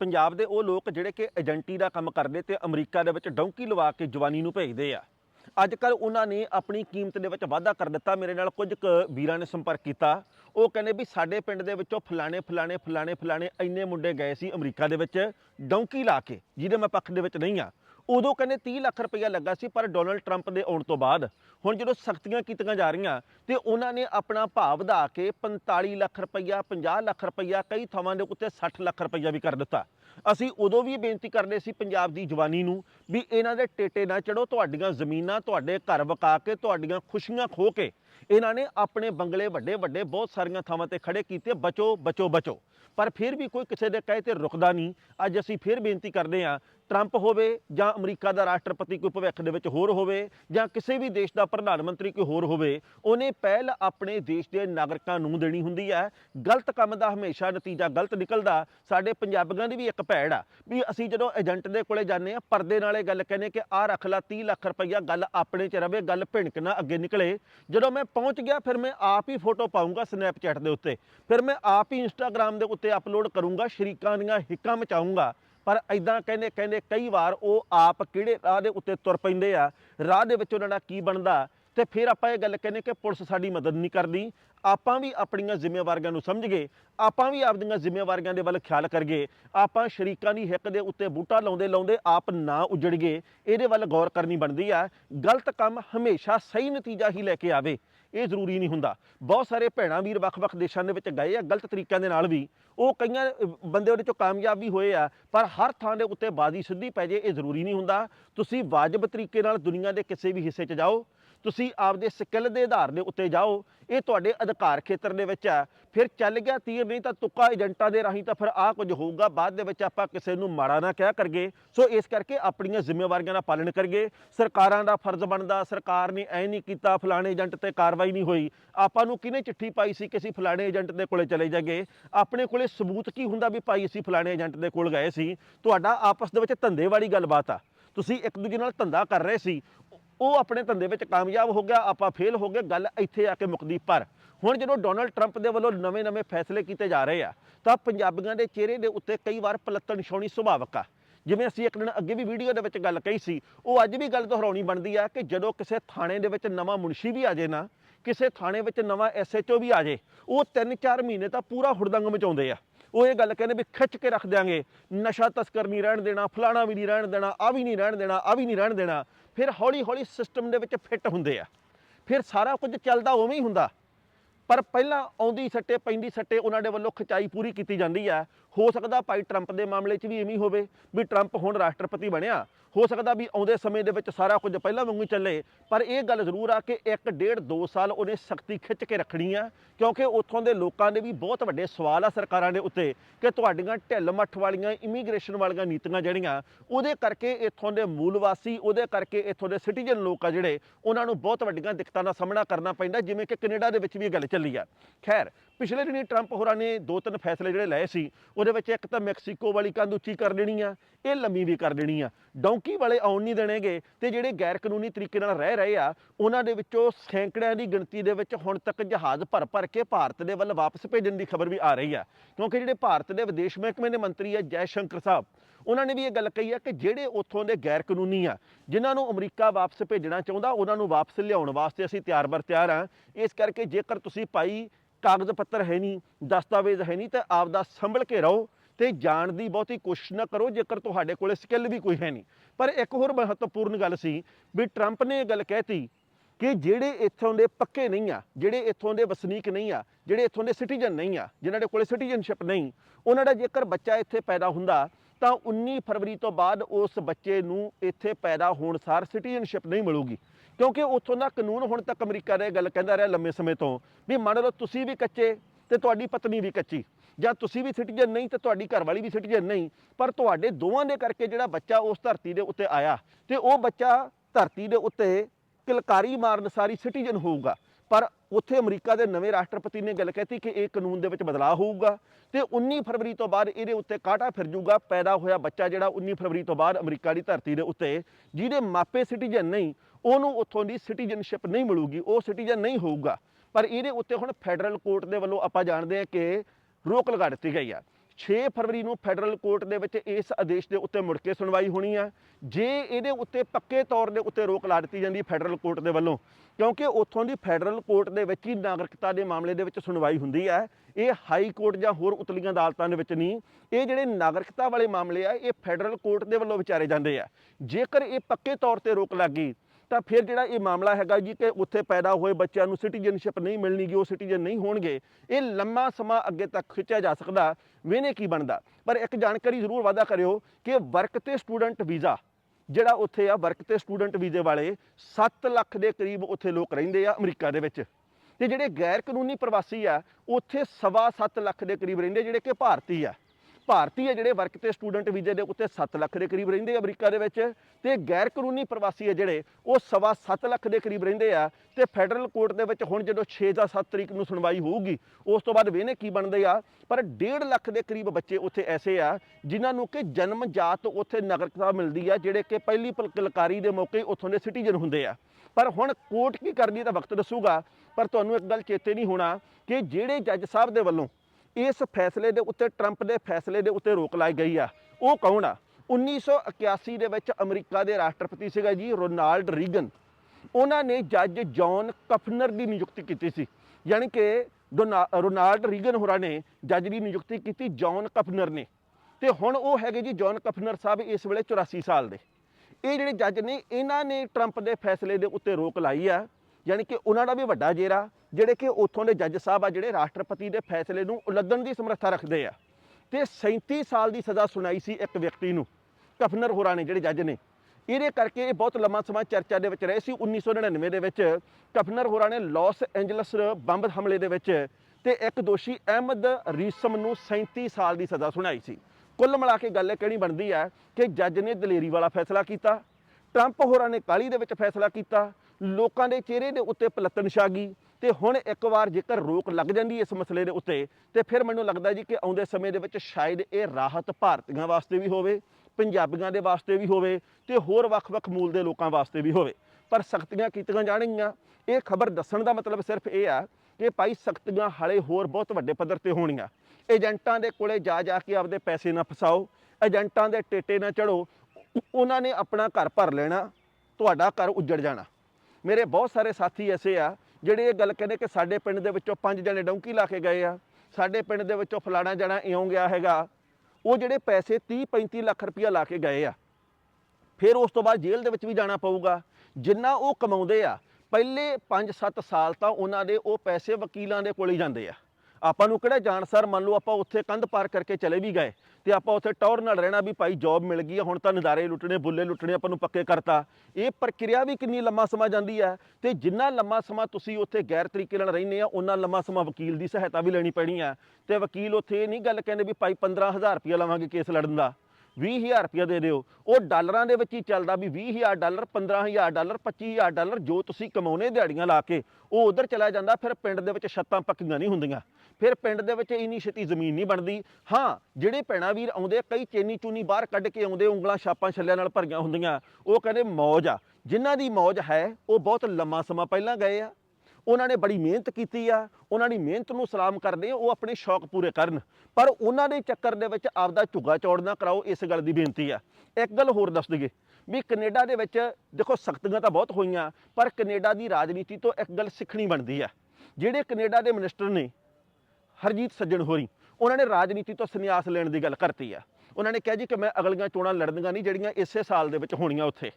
ਪੰਜਾਬ ਦੇ ਉਹ ਲੋਕ ਜਿਹੜੇ ਕਿ ਏਜੰਟੀ ਦਾ ਕੰਮ ਕਰਦੇ ਤੇ ਅਮਰੀਕਾ ਦੇ ਵਿੱਚ ਡੌਂਕੀ ਲਵਾ ਕੇ ਜਵਾਨੀ ਨੂੰ ਭੇਜਦੇ ਆ। ਅੱਜ ਕੱਲ ਉਹਨਾਂ ਨੇ ਆਪਣੀ ਕੀਮਤ ਦੇ ਵਿੱਚ ਵਾਧਾ ਕਰ ਦਿੱਤਾ। ਮੇਰੇ ਨਾਲ ਕੁਝ ਕੁ ਵੀਰਾਂ ਨੇ ਸੰਪਰਕ ਕੀਤਾ। ਉਹ ਕਹਿੰਦੇ ਵੀ ਸਾਡੇ ਪਿੰਡ ਦੇ ਵਿੱਚੋਂ ਫਲਾਣੇ ਫਲਾਣੇ ਫਲਾਣੇ ਫਲਾਣੇ ਇੰਨੇ ਮੁੰਡੇ ਗਏ ਸੀ ਅਮਰੀਕਾ ਦੇ ਵਿੱਚ ਡੌਂਕੀ ਲਾ ਕੇ, ਜਿਹਦੇ ਮੈਂ ਪੱਖ ਦੇ ਵਿੱਚ ਨਹੀਂ ਆ। ਉਦੋਂ ਕਹਿੰਦੇ 30 ਲੱਖ ਰੁਪਈਆ ਲੱਗਾ ਸੀ ਪਰ ਡੋਨਲਡ ਟਰੰਪ ਦੇ ਆਉਣ ਤੋਂ ਬਾਅਦ। ਹੁਣ ਜਦੋਂ ਸਖਤੀਆਂ ਕੀਤੀਆਂ ਜਾ ਰਹੀਆਂ, ਤੇ ਉਹਨਾਂ ਨੇ ਆਪਣਾ ਭਾਅ ਵਧਾ ਕੇ 45 ਲੱਖ ਰੁਪਈਆ 50 ਲੱਖ ਰੁਪਈਆ ਕਈ ਥਾਵਾਂ ਦੇ ਉੱਤੇ 60 ਲੱਖ ਰੁਪਈਆ ਵੀ ਕਰ ਦਿੱਤਾ। ਅਸੀਂ ਉਦੋਂ ਵੀ ਬੇਨਤੀ ਕਰਦੇ ਸੀ ਪੰਜਾਬ ਦੀ ਜਵਾਨੀ ਨੂੰ ਵੀ ਇਹਨਾਂ ਦੇ ਟੇਟੇ ਨਾ ਚੜੋ, ਤੁਹਾਡੀਆਂ ਜ਼ਮੀਨਾਂ, ਤੁਹਾਡੇ ਘਰ ਵਕਾ ਕੇ, ਤੁਹਾਡੀਆਂ ਖੁਸ਼ੀਆਂ ਖੋ ਕੇ ਇਹਨਾਂ ਨੇ ਆਪਣੇ ਬੰਗਲੇ ਵੱਡੇ ਵੱਡੇ ਬਹੁਤ ਸਾਰੀਆਂ ਥਾਵਾਂ ਤੇ ਖੜੇ ਕੀਤੇ, ਬਚੋ ਬਚੋ ਬਚੋ। ਪਰ ਫਿਰ ਵੀ ਕੋਈ ਕਿਸੇ ਦੇ ਕਹੇ ਤੇ ਰੁਕਦਾ ਨਹੀਂ। ਅੱਜ ਅਸੀਂ ਫਿਰ ਬੇਨਤੀ ਕਰਦੇ ਹਾਂ, ਟਰੰਪ ਹੋਵੇ ਜਾਂ ਅਮਰੀਕਾ ਦਾ ਰਾਸ਼ਟਰਪਤੀ ਕੋਈ ਭਵਿੱਖ ਦੇ ਵਿੱਚ ਹੋਰ ਹੋਵੇ ਜਾਂ ਕਿਸੇ ਵੀ ਦੇਸ਼ ਦਾ ਪ੍ਰਧਾਨ ਮੰਤਰੀ ਕੋਈ ਹੋਰ ਹੋਵੇ, ਉਹਨੇ ਪਹਿਲ ਆਪਣੇ ਦੇਸ਼ ਦੇ ਨਾਗਰਿਕਾਂ ਨੂੰ ਦੇਣੀ ਹੁੰਦੀ ਹੈ। ਗਲਤ ਕੰਮ ਦਾ ਹਮੇਸ਼ਾ ਨਤੀਜਾ ਗਲਤ ਨਿਕਲਦਾ। ਸਾਡੇ ਪੰਜਾਬੀਆਂ ਦੀ ਵੀ ਇੱਕ ਭੈੜ ਆ, ਵੀ ਅਸੀਂ ਜਦੋਂ ਏਜੰਟ ਦੇ ਕੋਲੇ ਜਾਂਦੇ ਆ ਪਰਦੇ ਨਾਲੇ ਗੱਲ ਕਹਿੰਦੇ ਕਿ ਆਹ ਰੱਖ ਲਾ 30 ਲੱਖ ਰੁਪਈਆ ਗੱਲ ਆਪਣੇ 'ਚ ਰਵੇ, ਗੱਲ ਭਿਣਕ ਨਾ ਅੱਗੇ ਨਿਕਲੇ। ਜਦੋਂ ਮੈਂ ਪਹੁੰਚ ਗਿਆ, ਫਿਰ ਮੈਂ ਆਪ ਹੀ ਫੋਟੋ ਪਾਉਂਗਾ ਸਨੈਪਚੈਟ ਦੇ ਉੱਤੇ। ਫਿਰ ਮੈਂ ਆਪ ਹੀ ਇੰਸਟਾਗ੍ਰam ਦੇ ਉੱਤੇ ਅਪਲੋਡ ਕਰੂੰਗਾ, ਸ਼ਰੀਕਾਂ ਦੀਆਂ ਹਿੱਕਾਂ ਮਚਾਉਂਗਾ ਪਰ ਐਦਾਂ ਕਹਿੰਦੇ ਕਹਿੰਦੇ ਕਈ ਵਾਰ ਉਹ ਆਪ ਕਿਹੜੇ ਰਾਹ ਦੇ ਉੱਤੇ ਤੁਰ ਪੈਂਦੇ ਆ, ਰਾਹ ਦੇ ਵਿੱਚ ਉਹਨਾਂ ਦਾ ਕੀ ਬਣਦਾ ਤੇ ਫਿਰ ਆਪਾਂ ਇਹ ਗੱਲ ਕਹਿੰਦੇ ਕਿ ਪੁਲਿਸ ਸਾਡੀ ਮਦਦ ਨਹੀਂ ਕਰਦੀ। ਆਪਾਂ ਵੀ ਆਪਣੀਆਂ ਜ਼ਿੰਮੇਵਾਰੀਆਂ ਨੂੰ ਸਮਝ ਗਏ। ਆਪਾਂ ਵੀ ਆਪਣੀਆਂ ਜ਼ਿੰਮੇਵਾਰੀਆਂ ਦੇ ਵੱਲ ਖਿਆਲ ਕਰਗੇ ਆਪਾਂ ਸ਼ਰੀਕਾਂ ਦੀ ਹਿੱਕ ਦੇ ਉੱਤੇ ਬੂਟਾ ਲਾਉਂਦੇ ਲਾਉਂਦੇ ਆਪ ਨਾ ਉਜੜ ਗਏ। ਇਹਦੇ ਵੱਲ ਗੌਰ ਕਰਨੀ ਬਣਦੀ ਆ। ਗਲਤ ਕੰਮ ਹਮੇਸ਼ਾ ਸਹੀ ਨਤੀਜਾ ਹੀ ਲੈ ਕੇ ਆਵੇ। ਇਹ ਜ਼ਰੂਰੀ ਨਹੀਂ ਹੁੰਦਾ। ਬਹੁਤ ਸਾਰੇ ਭੈਣਾਂ ਵੀਰ ਵੱਖ-ਵੱਖ ਦੇਸ਼ਾਂ ਦੇ ਵਿੱਚ ਗਏ ਆ ਗਲਤ ਤਰੀਕਿਆਂ ਦੇ ਨਾਲ ਵੀ। ਉਹ ਕਈਆਂ ਬੰਦੇ ਉਹਦੇ ਚੋਂ ਕਾਮਯਾਬ ਵੀ ਹੋਏ ਆ। ਪਰ ਹਰ ਥਾਂ ਦੇ ਉੱਤੇ ਬਾਜ਼ੀ ਸਿੱਧੀ ਪੈ ਜੇ ਇਹ ਜ਼ਰੂਰੀ ਨਹੀਂ ਹੁੰਦਾ। ਤੁਸੀਂ ਵਾਜਬ ਤਰੀਕੇ ਨਾਲ ਦੁਨੀਆ ਦੇ ਕਿਸੇ ਵੀ ਹਿੱਸੇ 'ਚ ਜਾਓ। ਤੁਸੀਂ ਆਪਦੇ ਸਕਿੱਲ ਦੇ ਆਧਾਰ ਦੇ ਉੱਤੇ ਜਾਓ, ਇਹ ਤੁਹਾਡੇ ਅਧਿਕਾਰ ਖੇਤਰ ਦੇ ਵਿੱਚ ਆ ਫਿਰ ਚੱਲ ਗਿਆ ਤੀਰ, ਨਹੀਂ ਤਾਂ ਤੁੱਕਾ ਏਜੰਟਾਂ ਦੇ ਰਾਹੀਂ ਤਾਂ ਫਿਰ ਆਹ ਕੁਝ ਹੋਊਗਾ, ਬਾਅਦ ਦੇ ਵਿੱਚ ਆਪਾਂ ਕਿਸੇ ਨੂੰ ਮਾੜਾ ਨਾ ਕਿਹਾ ਕਰਗੇ ਸੋ ਇਸ ਕਰਕੇ ਆਪਣੀਆਂ ਜ਼ਿੰਮੇਵਾਰੀਆਂ ਦਾ ਪਾਲਣ ਕਰਗੇ ਸਰਕਾਰਾਂ ਦਾ ਫਰਜ਼ ਬਣਦਾ, ਸਰਕਾਰ ਨੇ ਐ ਨਹੀਂ ਕੀਤਾ, ਫਲਾਣੇ ਏਜੰਟ ਤੇ ਕਾਰਵਾਈ ਨਹੀਂ ਹੋਈ। ਆਪਾਂ ਨੂੰ ਕਿਹਨੇ ਚਿੱਠੀ ਪਾਈ ਸੀ ਕਿ ਅਸੀਂ ਫਲਾਣੇ ਏਜੰਟ ਦੇ ਕੋਲੇ ਚਲੇ ਜਾਗੇ? ਆਪਣੇ ਕੋਲੇ ਸਬੂਤ ਕੀ ਹੁੰਦਾ ਵੀ ਭਾਈ ਅਸੀਂ ਫਲਾਣੇ ਏਜੰਟ ਦੇ ਕੋਲ ਗਏ ਸੀ? ਤੁਹਾਡਾ ਆਪਸ ਦੇ ਵਿੱਚ ਧੰਦੇ ਵਾਲੀ ਗੱਲਬਾਤ ਆ। ਤੁਸੀਂ ਇੱਕ ਦੂਜੇ ਨਾਲ ਧੰਦਾ ਕਰ ਰਹੇ ਸੀ। ਉਹ ਆਪਣੇ ਧੰਦੇ ਵਿੱਚ ਕਾਮਯਾਬ ਹੋ ਗਿਆ, ਆਪਾਂ ਫੇਲ ਹੋ ਗਏ, ਗੱਲ ਇੱਥੇ ਆ ਕੇ ਮੁੱਕਦੀ ਪਰ। ਹੁਣ ਜਦੋਂ ਡੋਨਲਡ ਟਰੰਪ ਦੇ ਵੱਲੋਂ ਨਵੇਂ-ਨਵੇਂ ਫੈਸਲੇ ਕੀਤੇ ਜਾ ਰਹੇ ਆ, ਤਾਂ ਪੰਜਾਬੀਆਂ ਦੇ ਚਿਹਰੇ ਦੇ ਉੱਤੇ ਕਈ ਵਾਰ ਪਲੱਤਣ ਛਾਉਣੀ ਸੁਭਾਵਕ ਆ। ਜਿਵੇਂ ਅਸੀਂ ਇੱਕ ਦਿਨ ਅੱਗੇ ਵੀ ਵੀਡੀਓ ਦੇ ਵਿੱਚ ਗੱਲ ਕਹੀ ਸੀ, ਉਹ ਅੱਜ ਵੀ ਗੱਲ ਦੁਹਰਾਉਣੀ ਬਣਦੀ ਆ ਕਿ ਜਦੋਂ ਕਿਸੇ ਥਾਣੇ ਦੇ ਵਿੱਚ ਨਵਾਂ ਮੁਨਸ਼ੀ ਵੀ ਆ ਜੇ ਨਾ, ਕਿਸੇ ਥਾਣੇ ਵਿੱਚ ਨਵਾਂ ਐਸਐਚਓ ਵੀ ਆ ਜੇ, ਉਹ 3-4 ਮਹੀਨੇ ਤਾਂ ਪੂਰਾ ਹੁੜਦੰਗ ਮਚਾਉਂਦੇ ਆ। ਉਹ ਇਹ ਗੱਲ ਕਹਿੰਦੇ ਵੀ ਖਿੱਚ ਕੇ ਰੱਖ ਦਿਆਂਗੇ। ਨਸ਼ਾ ਤਸਕਰ ਨਹੀਂ ਰਹਿਣ ਦੇਣਾ, ਫਲਾਣਾ ਵੀ ਨਹੀਂ ਰਹਿਣ ਦੇਣਾ, ਆ ਵੀ ਨਹੀਂ ਰਹਿਣ ਦੇਣਾ, ਆ ਵੀ ਨਹੀਂ ਰਹਿਣ ਦੇਣਾ। ਫਿਰ ਹੌਲੀ ਹੌਲੀ ਸਿਸਟਮ ਦੇ ਵਿੱਚ ਫਿੱਟ ਹੁੰਦੇ ਆ। ਫਿਰ ਸਾਰਾ ਕੁਝ ਚੱਲਦਾ ਉਵੇਂ ਹੀ ਹੁੰਦਾ। ਪਰ ਪਹਿਲਾਂ ਆਉਂਦੀ ਸੱਟੇ, ਪੈਂਦੀ ਸੱਟੇ, ਉਹਨਾਂ ਦੇ ਵੱਲੋਂ ਖਿਚਾਈ ਪੂਰੀ ਕੀਤੀ ਜਾਂਦੀ ਹੈ ਹੋ ਸਕਦਾ ਭਾਈ ਟਰੰਪ ਦੇ ਮਾਮਲੇ 'ਚ ਵੀ ਐਵੇਂ ਹੋਵੇ ਵੀ ਟਰੰਪ ਹੁਣ ਰਾਸ਼ਟਰਪਤੀ ਬਣਿਆ। ਹੋ ਸਕਦਾ ਵੀ ਆਉਂਦੇ ਸਮੇਂ ਦੇ ਵਿੱਚ ਸਾਰਾ ਕੁਝ ਪਹਿਲਾਂ ਵਾਂਗੂ ਚੱਲੇ, ਪਰ ਇਹ ਗੱਲ ਜ਼ਰੂਰ ਆ ਕਿ 1 1.5 2 ਸਾਲ ਉਹਨੇ ਸਖਤੀ ਖਿੱਚ ਕੇ ਰੱਖਣੀ ਆ, ਕਿਉਂਕਿ ਉੱਥੋਂ ਦੇ ਲੋਕਾਂ ਦੇ ਵੀ ਬਹੁਤ ਵੱਡੇ ਸਵਾਲ ਆ ਸਰਕਾਰਾਂ ਦੇ ਉੱਤੇ ਕਿ ਤੁਹਾਡੀਆਂ ਢਿੱਲ ਮੱਠ ਵਾਲੀਆਂ ਇਮੀਗ੍ਰੇਸ਼ਨ ਵਾਲੀਆਂ ਨੀਤੀਆਂ ਜਿਹੜੀਆਂ, ਉਹਦੇ ਕਰਕੇ ਇੱਥੋਂ ਦੇ ਮੂਲ ਵਾਸੀ, ਉਹਦੇ ਕਰਕੇ ਇੱਥੋਂ ਦੇ ਸਿਟੀਜ਼ਨ ਲੋਕ ਆ ਜਿਹੜੇ, ਉਹਨਾਂ ਨੂੰ ਬਹੁਤ ਵੱਡੀਆਂ ਦਿੱਕਤਾਂ ਦਾ ਸਾਹਮਣਾ ਕਰਨਾ ਪੈਂਦਾ, ਜਿਵੇਂ ਕਿ ਕੈਨੇਡਾ ਦੇ ਵਿੱਚ ਵੀ ਇਹ ਗੱਲ ਚੱਲੀ ਆ। ਖੈਰ, ਪਿਛਲੇ ਦਿਨੀ ਟਰੰਪ ਹੋਰਾਂ ਨੇ ਦੋ ਤਿੰਨ ਫੈਸਲੇ ਜਿਹੜੇ ਲਏ ਸੀ ਉਹਦੇ ਵਿੱਚ ਇੱਕ ਤਾਂ ਮੈਕਸੀਕੋ ਵਾਲੀ ਕੰਧ ਉੱਚੀ ਕਰ ਦੇਣੀ ਆ, ਇਹ ਲੰਮੀ ਵੀ ਕਰ ਦੇਣੀ ਆ। ਡੌਂਕੀ ਵਾਲੇ ਆਉਣ ਨਹੀਂ ਦੇਣਗੇ ਤੇ ਜਿਹੜੇ ਗੈਰ ਕਾਨੂੰਨੀ ਤਰੀਕੇ ਨਾਲ ਰਹਿ ਰਹੇ ਆ, ਉਹਨਾਂ ਦੇ ਵਿੱਚੋਂ ਸੈਂਕੜਿਆਂ ਦੀ ਗਿਣਤੀ ਦੇ ਵਿੱਚ ਹੁਣ ਤੱਕ ਜਹਾਜ਼ ਭਰ ਭਰ ਕੇ ਭਾਰਤ ਦੇ ਵੱਲ ਵਾਪਸ ਭੇਜਣ ਦੀ ਖਬਰ ਵੀ ਆ ਰਹੀ ਆ। ਕਿਉਂਕਿ ਜਿਹੜੇ ਭਾਰਤ ਦੇ ਵਿਦੇਸ਼ ਮਹਿਕਮੇ ਦੇ ਮੰਤਰੀ ਆ ਜੈ ਸ਼ੰਕਰ ਸਾਹਿਬ, ਉਹਨਾਂ ਨੇ ਵੀ ਇਹ ਗੱਲ ਕਹੀ ਆ ਕਿ ਜਿਹੜੇ ਉੱਥੋਂ ਦੇ ਗੈਰ ਕਾਨੂੰਨੀ ਆ, ਜਿਨ੍ਹਾਂ ਨੂੰ ਅਮਰੀਕਾ ਵਾਪਸ ਭੇਜਣਾ ਚਾਹੁੰਦਾ, ਉਹਨਾਂ ਨੂੰ ਵਾਪਸ ਲਿਆਉਣ ਵਾਸਤੇ ਅਸੀਂ ਤਿਆਰ ਬਰ ਤਿਆਰ ਆ। ਇਸ ਕਰਕੇ ਜੇਕਰ ਤੁਸੀਂ ਭਾਈ ਕਾਗਜ਼ ਪੱਤਰ ਹੈ ਨਹੀਂ, ਦਸਤਾਵੇਜ਼ ਹੈ ਨਹੀਂ, ਤਾਂ ਆਪਦਾ ਸੰਭਲ ਕੇ ਰਹੋ ਤੇ ਜਾਣ ਦੀ ਬਹੁਤੀ ਕੋਸ਼ਿਸ਼ ਨਾ ਕਰੋ, ਜੇਕਰ ਤੁਹਾਡੇ ਕੋਲੇ ਸਕਿੱਲ ਵੀ ਕੋਈ ਹੈ ਨਹੀਂ। ਪਰ ਇੱਕ ਹੋਰ ਮਹੱਤਵਪੂਰਨ ਗੱਲ ਸੀ ਵੀ ਟਰੰਪ ਨੇ ਇਹ ਗੱਲ ਕਹਿਤੀ ਕਿ ਜਿਹੜੇ ਇੱਥੋਂ ਦੇ ਪੱਕੇ ਨਹੀਂ ਆ, ਜਿਹੜੇ ਇੱਥੋਂ ਦੇ ਵਸਨੀਕ ਨਹੀਂ ਆ, ਜਿਹੜੇ ਇੱਥੋਂ ਦੇ ਸਿਟੀਜ਼ਨ ਨਹੀਂ ਆ, ਜਿਨ੍ਹਾਂ ਦੇ ਕੋਲੇ ਸਿਟੀਜ਼ਨਸ਼ਿਪ ਨਹੀਂ, ਉਹਨਾਂ ਦਾ ਜੇਕਰ ਬੱਚਾ ਇੱਥੇ ਪੈਦਾ ਹੁੰਦਾ, ਤਾਂ 19 ਫਰਵਰੀ ਤੋਂ ਬਾਅਦ ਉਸ ਬੱਚੇ ਨੂੰ ਇੱਥੇ ਪੈਦਾ ਹੋਣ ਸਾਰ ਸਿਟੀਜ਼ਨਸ਼ਿਪ ਨਹੀਂ ਮਿਲੂਗੀ। ਕਿਉਂਕਿ ਉੱਥੋਂ ਦਾ ਕਾਨੂੰਨ ਹੁਣ ਤੱਕ ਅਮਰੀਕਾ ਦਾ ਇਹ ਗੱਲ ਕਹਿੰਦਾ ਰਿਹਾ ਲੰਮੇ ਸਮੇਂ ਤੋਂ, ਵੀ ਮੰਨ ਲਓ ਤੁਸੀਂ ਵੀ ਕੱਚੇ ਤੇ ਤੁਹਾਡੀ ਪਤਨੀ ਵੀ ਕੱਚੀ, ਜਾਂ ਤੁਸੀਂ ਵੀ ਸਿਟੀਜ਼ਨ ਨਹੀਂ ਤੇ ਤੁਹਾਡੀ ਘਰਵਾਲੀ ਵੀ ਸਿਟੀਜ਼ਨ ਨਹੀਂ, ਪਰ ਤੁਹਾਡੇ ਦੋਵਾਂ ਦੇ ਕਰਕੇ ਜਿਹੜਾ ਬੱਚਾ ਉਸ ਧਰਤੀ ਦੇ ਉੱਤੇ ਆਇਆ ਤੇ ਉਹ ਬੱਚਾ ਧਰਤੀ ਦੇ ਉੱਤੇ ਕਿਲਕਾਰੀ ਮਾਰਨ ਸਾਰੀ ਸਿਟੀਜ਼ਨ ਹੋਊਗਾ। ਪਰ ਉੱਥੇ ਅਮਰੀਕਾ ਦੇ ਨਵੇਂ ਰਾਸ਼ਟਰਪਤੀ ਨੇ ਗੱਲ ਕਹਿਤੀ ਕਿ ਇਹ ਕਾਨੂੰਨ ਦੇ ਵਿੱਚ ਬਦਲਾਅ ਹੋਊਗਾ ਤੇ 19 ਫਰਵਰੀ ਤੋਂ ਬਾਅਦ ਇਹਦੇ ਉੱਤੇ ਕਾਟਾ ਫਿਰ ਜੂਗਾ, ਪੈਦਾ ਹੋਇਆ ਬੱਚਾ ਜਿਹੜਾ 19 ਫਰਵਰੀ ਤੋਂ ਬਾਅਦ ਅਮਰੀਕਾ ਦੀ ਧਰਤੀ ਦੇ ਉੱਤੇ, ਜਿਹਦੇ ਮਾਪੇ ਸਿਟੀਜ਼ਨ ਨਹੀਂ ਉਹਨੂੰ ਉੱਥੋਂ ਦੀ ਸਿਟੀਜ਼ਨਸ਼ਿਪ ਨਹੀਂ ਮਿਲੂਗੀ, ਉਹ ਸਿਟੀਜ਼ਨ ਨਹੀਂ ਹੋਊਗਾ। ਪਰ ਇਹਦੇ ਉੱਤੇ ਹੁਣ ਫੈਡਰਲ ਕੋਰਟ ਦੇ ਵੱਲੋਂ ਆਪਾਂ ਜਾਣਦੇ ਹਾਂ ਕਿ ਰੋਕ ਲਗਾ ਦਿੱਤੀ ਗਈ ਆ। 6 ਫਰਵਰੀ ਨੂੰ ਫੈਡਰਲ ਕੋਰਟ ਦੇ ਵਿੱਚ ਇਸ ਆਦੇਸ਼ ਦੇ ਉੱਤੇ ਮੁੜ ਕੇ ਸੁਣਵਾਈ ਹੋਣੀ ਆ। ਜੇ ਇਹਦੇ ਉੱਤੇ ਪੱਕੇ ਤੌਰ ਦੇ ਉੱਤੇ ਰੋਕ ਲਾ ਦਿੱਤੀ ਜਾਂਦੀ ਫੈਡਰਲ ਕੋਰਟ ਦੇ ਵੱਲੋਂ, ਕਿਉਂਕਿ ਉੱਥੋਂ ਦੀ ਫੈਡਰਲ ਕੋਰਟ ਦੇ ਵਿੱਚ ਹੀ ਨਾਗਰਿਕਤਾ ਦੇ ਮਾਮਲੇ ਦੇ ਵਿੱਚ ਸੁਣਵਾਈ ਹੁੰਦੀ ਹੈ ਇਹ ਹਾਈ ਕੋਰਟ ਜਾਂ ਹੋਰ ਉਤਲੀਆਂ ਅਦਾਲਤਾਂ ਦੇ ਵਿੱਚ ਨਹੀਂ। ਇਹ ਜਿਹੜੇ ਨਾਗਰਿਕਤਾ ਵਾਲੇ ਮਾਮਲੇ ਆ, ਇਹ ਫੈਡਰਲ ਕੋਰਟ ਦੇ ਵੱਲੋਂ ਵਿਚਾਰੇ ਜਾਂਦੇ ਆ। ਜੇਕਰ ਇਹ ਪੱਕੇ ਤੌਰ ਤੇ ਰੋਕ ਲੱਗ ਗਈ ਤਾਂ ਫਿਰ ਜਿਹੜਾ ਇਹ ਮਾਮਲਾ ਹੈਗਾ ਜੀ ਕਿ ਉੱਥੇ ਪੈਦਾ ਹੋਏ ਬੱਚਿਆਂ ਨੂੰ ਸਿਟੀਜ਼ਨਸ਼ਿਪ ਨਹੀਂ ਮਿਲਣੀਗੀ ਉਹ ਸਿਟੀਜ਼ਨ ਨਹੀਂ ਹੋਣਗੇ, ਇਹ ਲੰਮਾ ਸਮਾਂ ਅੱਗੇ ਤੱਕ ਖਿੱਚਿਆ ਜਾ ਸਕਦਾ ਵੇਨੇ ਕੀ ਬਣਦਾ? ਪਰ ਇੱਕ ਜਾਣਕਾਰੀ ਜ਼ਰੂਰ ਵਾਅਦਾ ਕਰਿਓ ਕਿ ਵਰਕ ਤੇ ਸਟੂਡੈਂਟ ਵੀਜ਼ਾ ਜਿਹੜਾ ਉੱਥੇ ਆ ਵਰਕ ਤੇ ਸਟੂਡੈਂਟ ਵੀਜ਼ੇ ਵਾਲੇ 7 ਲੱਖ ਦੇ ਕਰੀਬ ਉੱਥੇ ਲੋਕ ਰਹਿੰਦੇ ਆ ਅਮਰੀਕਾ ਦੇ ਵਿੱਚ। ਤੇ ਜਿਹੜੇ ਗੈਰ ਕਾਨੂੰਨੀ ਪ੍ਰਵਾਸੀ ਆ, ਉੱਥੇ ਸਵਾ 7 ਲੱਖ ਦੇ ਕਰੀਬ ਰਹਿੰਦੇ ਜਿਹੜੇ ਕਿ ਭਾਰਤੀ ਆ। ਭਾਰਤੀ ਹੈ ਜਿਹੜੇ ਵਰਕ ਤੇ ਸਟੂਡੈਂਟ ਵੀਜ਼ੇ ਦੇ ਉੱਤੇ 7 ਲੱਖ ਦੇ ਕਰੀਬ ਰਹਿੰਦੇ ਆ ਅਮਰੀਕਾ ਦੇ ਵਿੱਚ ਤੇ ਗੈਰ ਕਾਨੂੰਨੀ ਪ੍ਰਵਾਸੀ ਆ ਜਿਹੜੇ, ਉਹ ਸਵਾ 7 ਲੱਖ ਦੇ ਕਰੀਬ ਰਹਿੰਦੇ ਆ ਤੇ ਫੈਡਰਲ ਕੋਰਟ ਦੇ ਵਿੱਚ ਹੁਣ ਜਦੋਂ 6 ਜਾਂ 7 ਤਰੀਕ ਨੂੰ ਸੁਣਵਾਈ ਹੋਊਗੀ, ਉਸ ਤੋਂ ਬਾਅਦ ਵੇਨੇ ਕੀ ਬਣਦੇ ਆ? ਪਰ 1.5 ਲੱਖ ਦੇ ਕਰੀਬ ਬੱਚੇ ਉੱਥੇ ਐਸੇ ਆ ਜਿਨ੍ਹਾਂ ਨੂੰ ਕਿ ਜਨਮ ਜਾਤ ਉੱਥੇ ਨਾਗਰਿਕਤਾ ਮਿਲਦੀ ਆ, ਜਿਹੜੇ ਕਿ ਪਹਿਲੀ ਪਲਕਲਕਾਰੀ ਦੇ ਮੌਕੇ ਉੱਥੋਂ ਦੇ ਸਿਟੀਜ਼ਨ ਹੁੰਦੇ ਆ। ਪਰ ਹੁਣ ਕੋਰਟ ਕੀ ਕਰਨੀ ਤਾਂ ਵਕਤ ਦੱਸੂਗਾ, ਪਰ ਤੁਹਾਨੂੰ ਇੱਕ ਗੱਲ ਚੇਤੇ ਨਹੀਂ ਹੋਣਾ ਕਿ ਜਿਹੜੇ ਜੱਜ ਸਾਹਿਬ ਦੇ ਵੱਲੋਂ ਇਸ ਫੈਸਲੇ ਦੇ ਉੱਤੇ ਟਰੰਪ ਦੇ ਫੈਸਲੇ ਦੇ ਉੱਤੇ ਰੋਕ ਲਾਈ ਗਈ ਆ। ਉਹ ਕੌਣ ਆ? 1981 ਦੇ ਵਿੱਚ ਅਮਰੀਕਾ ਦੇ ਰਾਸ਼ਟਰਪਤੀ ਸੀਗਾ ਜੀ, ਰੋਨਾਲਡ ਰੀਗਨ। ਉਹਨਾਂ ਨੇ ਜੱਜ ਜੌਨ ਕਫਨਰ ਦੀ ਨਿਯੁਕਤੀ ਕੀਤੀ ਸੀ। ਯਾਨੀ ਕਿ ਡੋਨਾ- ਰੋਨਾਲਡ ਰੀਗਨ ਹੋਰਾਂ ਨੇ ਜੱਜ ਦੀ ਨਿਯੁਕਤੀ ਕੀਤੀ ਜੌਨ ਕਫਨਰ ਨੇ। ਤੇ ਹੁਣ ਉਹ ਹੈਗੇ ਜੀ ਜੌਨ ਕਫਨਰ ਸਾਹਿਬ ਇਸ ਵੇਲੇ 84 ਸਾਲ ਦੇ। ਇਹ ਜਿਹੜੇ ਜੱਜ ਨੇ, ਇਹਨਾਂ ਨੇ ਟਰੰਪ ਦੇ ਫੈਸਲੇ ਦੇ ਉੱਤੇ ਰੋਕ ਲਾਈ ਆ। ਯਾਨੀ ਕਿ ਉਹਨਾਂ ਦਾ ਵੀ ਵੱਡਾ ਜੇਰਾ, ਜਿਹੜੇ ਕਿ ਉੱਥੋਂ ਦੇ ਜੱਜ ਸਾਹਿਬ ਆ, ਜਿਹੜੇ ਰਾਸ਼ਟਰਪਤੀ ਦੇ ਫੈਸਲੇ ਨੂੰ ਉਲੱਘਣ ਦੀ ਸਮਰੱਥਾ ਰੱਖਦੇ ਆ। ਤੇ 37 ਸਾਲ ਦੀ ਸਜ਼ਾ ਸੁਣਾਈ ਸੀ ਇੱਕ ਵਿਅਕਤੀ ਨੂੰ, ਕਫਨਰ ਹੋਰਾਂ ਨੇ, ਜਿਹੜੇ ਜੱਜ ਨੇ। ਇਹਦੇ ਕਰਕੇ ਇਹ ਬਹੁਤ ਲੰਮਾ ਸਮਾਂ ਚਰਚਾ ਦੇ ਵਿੱਚ ਰਹੇ ਸੀ। 1999 ਦੇ ਵਿੱਚ ਕਫਨਰ ਹੋਰਾਂ ਨੇ ਲਾਸ ਐਂਜਲਸ ਬੰਬ ਹਮਲੇ ਦੇ ਵਿੱਚ ਤੇ ਇੱਕ ਦੋਸ਼ੀ ਅਹਿਮਦ ਰੀਸਮ ਨੂੰ 37 ਸਾਲ ਦੀ ਸਜ਼ਾ ਸੁਣਾਈ ਸੀ। ਕੁੱਲ ਮਿਲਾ ਕੇ ਗੱਲ ਇਹ ਕਹਿਣੀ ਬਣਦੀ ਹੈ ਕਿ ਜੱਜ ਨੇ ਦਲੇਰੀ ਵਾਲਾ ਫੈਸਲਾ ਕੀਤਾ, ਟਰੰਪ ਹੋਰਾਂ ਨੇ ਕਾਲੀ ਦੇ ਵਿੱਚ ਫੈਸਲਾ ਕੀਤਾ ਲੋਕਾਂ ਦੇ ਚਿਹਰੇ ਦੇ ਉੱਤੇ ਪਲੱਤਣ ਛਾ ਗਈ ਤੇ ਹੁਣ ਇੱਕ ਵਾਰ ਜੇਕਰ ਰੋਕ ਲੱਗ ਜਾਂਦੀ ਇਸ ਮਸਲੇ ਦੇ ਉੱਤੇ, ਤੇ ਫਿਰ ਮੈਨੂੰ ਲੱਗਦਾ ਜੀ ਕਿ ਆਉਂਦੇ ਸਮੇਂ ਦੇ ਵਿੱਚ ਸ਼ਾਇਦ ਇਹ ਰਾਹਤ ਭਾਰਤੀਆਂ ਵਾਸਤੇ ਵੀ ਹੋਵੇ, ਪੰਜਾਬੀਆਂ ਦੇ ਵਾਸਤੇ ਵੀ ਹੋਵੇ ਤੇ ਹੋਰ ਵੱਖ-ਵੱਖ ਮੂਲ ਦੇ ਲੋਕਾਂ ਵਾਸਤੇ ਵੀ ਹੋਵੇ। ਪਰ ਸਖਤੀਆਂ ਕੀਤੀਆਂ ਜਾਣਗੀਆਂ। ਇਹ ਖਬਰ ਦੱਸਣ ਦਾ ਮਤਲਬ ਸਿਰਫ ਇਹ ਆ ਕਿ ਭਾਈ ਸਖਤੀਆਂ ਹਾਲੇ ਹੋਰ ਬਹੁਤ ਵੱਡੇ ਪੱਧਰ ਤੇ ਹੋਣੀਆਂ। ਏਜੰਟਾਂ ਦੇ ਕੋਲੇ ਜਾ ਜਾ ਕੇ ਆਪਦੇ ਪੈਸੇ ਨਾ ਫਸਾਓ, ਏਜੰਟਾਂ ਦੇ ਟੇਟੇ ਨਾ ਚੜੋ ਉਹਨਾਂ ਨੇ ਆਪਣਾ ਘਰ ਭਰ ਲੈਣਾ, ਤੁਹਾਡਾ ਘਰ ਉੱਜੜ ਜਾਣਾ। ਮੇਰੇ ਬਹੁਤ ਸਾਰੇ ਸਾਥੀ ਐਸੇ ਆ ਜਿਹੜੇ ਇਹ ਗੱਲ ਕਹਿੰਦੇ ਕਿ ਸਾਡੇ ਪਿੰਡ ਦੇ ਵਿੱਚੋਂ ਪੰਜ ਜਣੇ ਡੌਂਕੀ ਲਾ ਕੇ ਗਏ ਆ। ਸਾਡੇ ਪਿੰਡ ਦੇ ਵਿੱਚੋਂ ਫਲਾਣਾ ਜਣਾ ਇਉਂ ਗਿਆ ਹੈਗਾ। ਉਹ ਜਿਹੜੇ ਪੈਸੇ 30 35 ਲੱਖ ਰੁਪਇਆ ਲਾ ਕੇ ਗਏ ਆ। ਫਿਰ ਉਸ ਤੋਂ ਬਾਅਦ ਜੇਲ੍ਹ ਦੇ ਵਿੱਚ ਵੀ ਜਾਣਾ ਪਊਗਾ। ਜਿੰਨਾ ਉਹ ਕਮਾਉਂਦੇ ਆ, ਪਹਿਲੇ 5-7 ਸਾਲ ਤਾਂ ਉਹਨਾਂ ਦੇ ਉਹ ਪੈਸੇ ਵਕੀਲਾਂ ਦੇ ਕੋਲ ਹੀ ਜਾਂਦੇ ਆ। ਆਪਾਂ ਨੂੰ ਕਿਹੜਾ ਜਾਣਸਾਰ ਮੰਨ ਲਓ ਆਪਾਂ ਉੱਥੇ ਕੰਧ ਪਾਰ ਕਰਕੇ ਚਲੇ ਵੀ ਗਏ ਤੇ ਆਪਾਂ ਉੱਥੇ ਟੌਰ ਨਾਲ ਰਹਿਣਾ ਵੀ ਭਾਈ ਜੌਬ ਮਿਲ ਗਈ ਆ, ਹੁਣ ਤਾਂ ਨਜ਼ਾਰੇ ਲੁੱਟਣੇ, ਬੁੱਲੇ ਲੁੱਟਣੇ ਆਪਾਂ ਨੂੰ ਪੱਕੇ ਕਰਤਾ। ਇਹ ਪ੍ਰਕਿਰਿਆ ਵੀ ਕਿੰਨੀ ਲੰਮਾ ਸਮਾਂ ਜਾਂਦੀ ਹੈ ਤੇ ਜਿੰਨਾ ਲੰਮਾ ਸਮਾਂ ਤੁਸੀਂ ਉੱਥੇ ਗੈਰ ਤਰੀਕੇ ਨਾਲ ਰਹਿੰਦੇ ਆ ਉਹਨਾਂ ਲੰਮਾ ਸਮਾਂ ਵਕੀਲ ਦੀ ਸਹਾਇਤਾ ਵੀ ਲੈਣੀ ਪੈਣੀ ਆ। ਤੇ ਵਕੀਲ ਉੱਥੇ ਇਹ ਨਹੀਂ ਗੱਲ ਕਹਿੰਦੇ ਵੀ ਭਾਈ 15000 ਰੁਪਇਆ ਲਵਾਂਗੇ ਕੇਸ ਲੜਨ ਦਾ 20000 ਰੁਪਇਆ ਦੇ ਦਿਓ। ਉਹ ਡਾਲਰਾਂ ਦੇ ਵਿੱਚ ਹੀ ਚੱਲਦਾ ਵੀ 20000 ਡਾਲਰ 15000 ਡਾਲਰ 25000 ਡਾਲਰ ਜੋ ਤੁਸੀਂ ਕਮਾਉਨੇ ਦਿਹਾੜੀਆਂ ਲਾ ਕੇ, ਉਹ ਉਧਰ ਚਲਾ ਜਾਂਦਾ, ਫਿਰ ਪਿੰਡ ਦੇ ਵਿੱਚ ਛੱਤਾਂ ਪੱਕੀਆਂ ਨਹੀਂ ਹੁੰਦੀਆਂ। ਫਿਰ ਪਿੰਡ ਦੇ ਵਿੱਚ ਇੰਨੀ ਛੇਤੀ ਜ਼ਮੀਨ ਨਹੀਂ ਬਣਦੀ। ਹਾਂ, ਜਿਹੜੇ ਭੈਣਾ ਵੀਰ ਆਉਂਦੇ ਕਈ ਚੇਨੀ ਚੂਨੀ ਬਾਹਰ ਕੱਢ ਕੇ ਆਉਂਦੇ ਉਂਗਲਾਂ ਛਾਪਾਂ ਛੱਲਿਆਂ ਨਾਲ ਭਰੀਆਂ ਹੁੰਦੀਆਂ। ਉਹ ਕਹਿੰਦੇ ਮੌਜ ਆ। ਜਿਨ੍ਹਾਂ ਦੀ ਮੌਜ ਹੈ, ਉਹ ਬਹੁਤ ਲੰਮਾ ਸਮਾਂ ਪਹਿਲਾਂ ਗਏ ਆ। ਉਹਨਾਂ ਨੇ ਬੜੀ ਮਿਹਨਤ ਕੀਤੀ ਆ। ਉਹਨਾਂ ਦੀ ਮਿਹਨਤ ਨੂੰ ਸਲਾਮ ਕਰਦੇ ਆ, ਉਹ ਆਪਣੇ ਸ਼ੌਕ ਪੂਰੇ ਕਰਨ। ਪਰ ਉਹਨਾਂ ਦੇ ਚੱਕਰ ਦੇ ਵਿੱਚ ਆਪਦਾ ਝੁੱਗਾ ਚੌੜ ਨਾ ਕਰਾਓ, ਇਸ ਗੱਲ ਦੀ ਬੇਨਤੀ ਆ। ਇੱਕ ਗੱਲ ਹੋਰ ਦੱਸ ਦਈਏ ਵੀ ਕੈਨੇਡਾ ਦੇ ਵਿੱਚ ਦੇਖੋ, ਸਖਤੀਆਂ ਤਾਂ ਬਹੁਤ ਹੋਈਆਂ, ਪਰ ਕੈਨੇਡਾ ਦੀ ਰਾਜਨੀਤੀ ਤੋਂ ਇੱਕ ਗੱਲ ਸਿੱਖਣੀ ਬਣਦੀ ਆ। ਜਿਹੜੇ ਕੈਨੇਡਾ ਦੇ ਮਿਨਿਸਟਰ ਨੇ ਹਰਜੀਤ ਸੱਜਣ ਹੋਰੀ, ਉਹਨਾਂ ਨੇ ਰਾਜਨੀਤੀ ਤੋਂ ਸੰਨਿਆਸ ਲੈਣ ਦੀ ਗੱਲ ਕਰਤੀ ਆ। ਉਹਨਾਂ ਨੇ ਕਿਹਾ ਜੀ ਕਿ ਮੈਂ ਅਗਲੀਆਂ ਚੋਣਾਂ ਲੜਨੀਆਂ ਨਹੀਂ ਜਿਹੜੀਆਂ ਇਸੇ ਸਾਲ ਦੇ ਵਿੱਚ ਹੋਣੀਆਂ ਉੱਥੇ।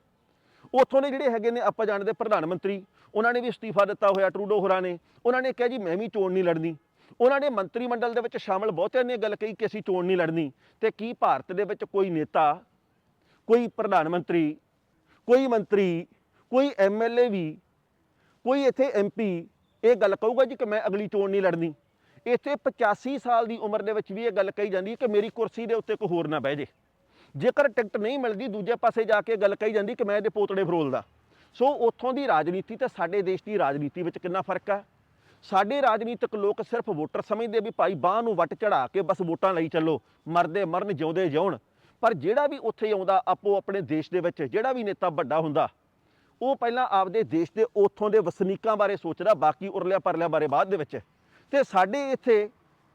ਉੱਥੋਂ ਦੇ ਜਿਹੜੇ ਹੈਗੇ ਨੇ ਆਪਾਂ ਜਾਣਦੇ ਪ੍ਰਧਾਨ ਮੰਤਰੀ, ਉਹਨਾਂ ਨੇ ਵੀ ਅਸਤੀਫਾ ਦਿੱਤਾ ਹੋਇਆ ਟਰੂਡੋ ਹੋਰਾਂ ਨੇ। ਉਹਨਾਂ ਨੇ ਕਿਹਾ ਜੀ ਮੈਂ ਵੀ ਚੋਣ ਨਹੀਂ ਲੜਨੀ। ਉਹਨਾਂ ਨੇ ਮੰਤਰੀ ਮੰਡਲ ਦੇ ਵਿੱਚ ਸ਼ਾਮਲ ਬਹੁਤਿਆਂ ਨੇ ਗੱਲ ਕਹੀ ਕਿ ਅਸੀਂ ਚੋਣ ਨਹੀਂ ਲੜਨੀ। ਤੇ ਕੀ ਭਾਰਤ ਦੇ ਵਿੱਚ ਕੋਈ ਨੇਤਾ, ਕੋਈ ਪ੍ਰਧਾਨ ਮੰਤਰੀ, ਕੋਈ ਮੰਤਰੀ, ਕੋਈ ਐਮਐਲਏ ਵੀ, ਕੋਈ ਇੱਥੇ ਐਮਪੀ ਇਹ ਗੱਲ ਕਹੂਗਾ ਜੀ ਕਿ ਮੈਂ ਅਗਲੀ ਚੋਣ ਨਹੀਂ ਲੜਨੀ। ਇੱਥੇ 85 ਸਾਲ ਦੀ ਉਮਰ ਦੇ ਵਿੱਚ ਵੀ ਇਹ ਗੱਲ ਕਹੀ ਜਾਂਦੀ ਹੈ ਕਿ ਮੇਰੀ ਕੁਰਸੀ ਦੇ ਉੱਤੇ ਕੋਈ ਹੋਰ ਨਾ ਬਹਿ ਜੇ। ਜੇਕਰ ਟਿਕਟ ਨਹੀਂ ਮਿਲਦੀ, ਦੂਜੇ ਪਾਸੇ ਜਾ ਕੇ ਗੱਲ ਕਹੀ ਜਾਂਦੀ ਕਿ ਮੈਂ ਇਹਦੇ ਪੋਤੜੇ ਫਰੋਲਦਾ ਸੋ ਉੱਥੋਂ ਦੀ ਰਾਜਨੀਤੀ ਤੇ ਸਾਡੇ ਦੇਸ਼ ਦੀ ਰਾਜਨੀਤੀ ਵਿੱਚ ਕਿੰਨਾ ਫ਼ਰਕ ਆ ਸਾਡੇ ਰਾਜਨੀਤਿਕ ਲੋਕ ਸਿਰਫ ਵੋਟਰ ਸਮਝਦੇ ਵੀ ਭਾਈ ਬਾਹ ਨੂੰ ਵੱਟ ਚੜਾ ਕੇ ਬਸ ਵੋਟਾਂ ਲਈ ਚੱਲੋ, ਮਰਦੇ ਮਰਨ, ਜਿਉਂਦੇ ਜਿਉਣ। ਪਰ ਜਿਹੜਾ ਵੀ ਉੱਥੇ ਆਉਂਦਾ, ਆਪੋ ਆਪਣੇ ਦੇਸ਼ ਦੇ ਵਿੱਚ, ਜਿਹੜਾ ਵੀ ਨੇਤਾ ਵੱਡਾ ਹੁੰਦਾ, ਉਹ ਪਹਿਲਾਂ ਆਪਦੇ ਦੇਸ਼ ਦੇ ਉੱਥੋਂ ਦੇ ਵਸਨੀਕਾਂ ਬਾਰੇ ਸੋਚਦਾ, ਬਾਕੀ ਉਰਲਿਆਂ ਪਰਲਿਆਂ ਬਾਰੇ ਬਾਅਦ ਦੇ ਵਿੱਚ। ਤੇ ਸਾਡੇ ਇੱਥੇ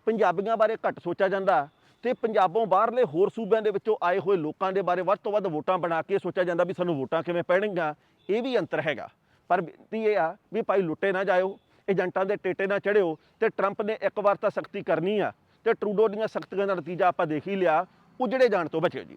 ਪੰਜਾਬੀਆਂ ਬਾਰੇ ਘੱਟ ਸੋਚਿਆ ਜਾਂਦਾ ਤੇ ਪੰਜਾਬੋਂ ਬਾਹਰਲੇ ਹੋਰ ਸੂਬਿਆਂ ਦੇ ਵਿੱਚੋਂ ਆਏ ਹੋਏ ਲੋਕਾਂ ਦੇ ਬਾਰੇ ਵੱਧ ਤੋਂ ਵੱਧ ਵੋਟਾਂ ਬਣਾ ਕੇ ਸੋਚਿਆ ਜਾਂਦਾ ਵੀ ਸਾਨੂੰ ਵੋਟਾਂ ਕਿਵੇਂ ਪੈਣਗੀਆਂ, ਇਹ ਵੀ ਅੰਤਰ ਹੈਗਾ। ਪਰ ਬੇਨਤੀ ਇਹ ਆ ਵੀ ਭਾਈ ਲੁੱਟੇ ਨਾ ਜਾਇਓ, ਏਜੰਟਾਂ ਦੇ ਟੇਟੇ ਨਾ ਚੜਿਓ ਤੇ ਟਰੰਪ ਨੇ ਇੱਕ ਵਾਰ ਤਾਂ ਸਖਤੀ ਕਰਨੀ ਆ ਤੇ ਟਰੂਡੋ ਦੀਆਂ ਸਖਤੀਆਂ ਦਾ ਨਤੀਜਾ ਆਪਾਂ ਦੇਖ ਹੀ ਲਿਆ, ਉਜੜੇ ਜਾਣ ਤੋਂ ਬਚਿਓ ਜੀ।